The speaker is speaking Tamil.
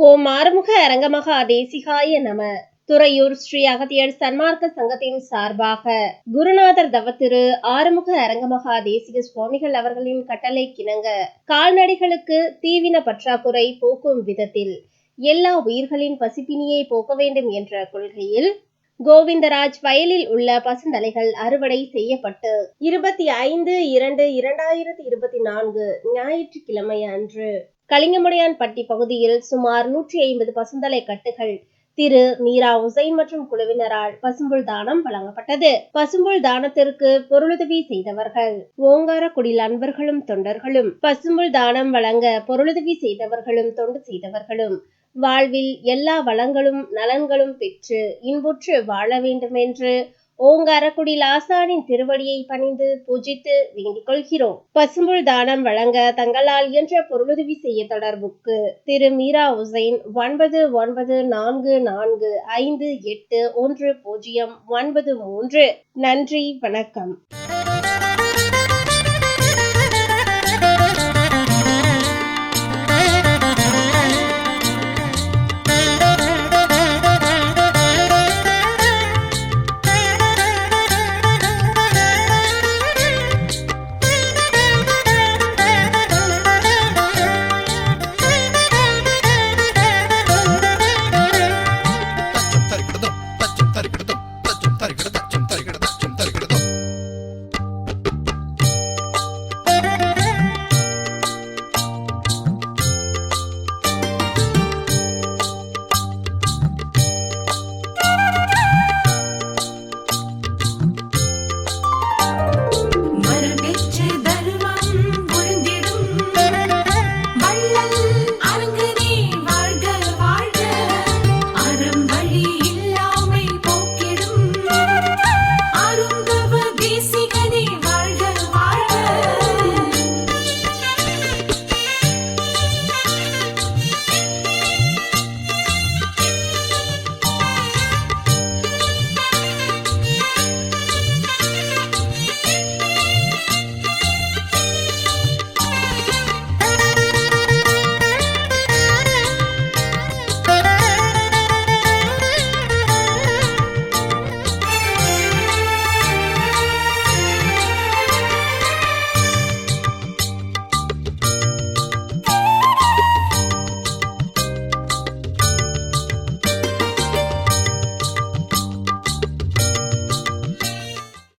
ஓம் ஆறுமுக அரங்கமகா தேசிகாய நம. துறையூர் ஸ்ரீ அகத்தியர் சன்மார்க்க சங்கத்தின் சார்பாக குருநாதர் தவத்திரு ஆறுமுக அரங்கமகா தேசிக சுவாமிகள் அவர்களின் கட்டளை கிணங்க கால்நடைகளுக்கு தீவின பற்றாக்குறை போக்கும் விதத்தில் எல்லா உயிர்களின் பசிப்பினியை போக்க வேண்டும் என்ற கொள்கையில் கோவிந்தராஜ் வயலில் உள்ள பசுந்தலைகள் அறுவடை செய்யப்பட்டு இருபத்தி ஐந்து இரண்டு இரண்டாயிரத்தி இருபத்தி நான்கு ஞாயிற்றுக்கிழமை அன்று கலிங்கமுடையான்பட்டி பகுதியில் சுமார் நூற்றி ஐம்பது பசுந்தலை கட்டுகள் திரு மீரா உசைன் மற்றும் குழுவினரால் பசும்புல் தானம் வழங்கப்பட்டது. பசும்புல் தானத்திற்கு பொருளுதவி செய்தவர்கள் ஓங்காரக்குடில் அன்பர்களும் தொண்டர்களும். பசும்புல் தானம் வழங்க பொருளுதவி செய்தவர்களும் தொண்டு செய்தவர்களும். வாழ்வில் எல்லா வளங்களும் நலன்களும் பெற்று இன்புற்று வாழ வேண்டும் என்று ஓங்காரக்குடி லாசானின் திருவடியை பணிந்து பூஜித்து வேண்டிக் கொள்கிறோம். பசும்புல் தானம் வழங்க தங்களால் என்ற பொருளுதவி செய்ய தொடர்புக்கு திரு மீரா உசைன் ஒன்பது ஒன்பது நான்கு நான்கு ஐந்து எட்டு ஒன்று பூஜ்ஜியம் ஒன்பது மூன்று. நன்றி வணக்கம்.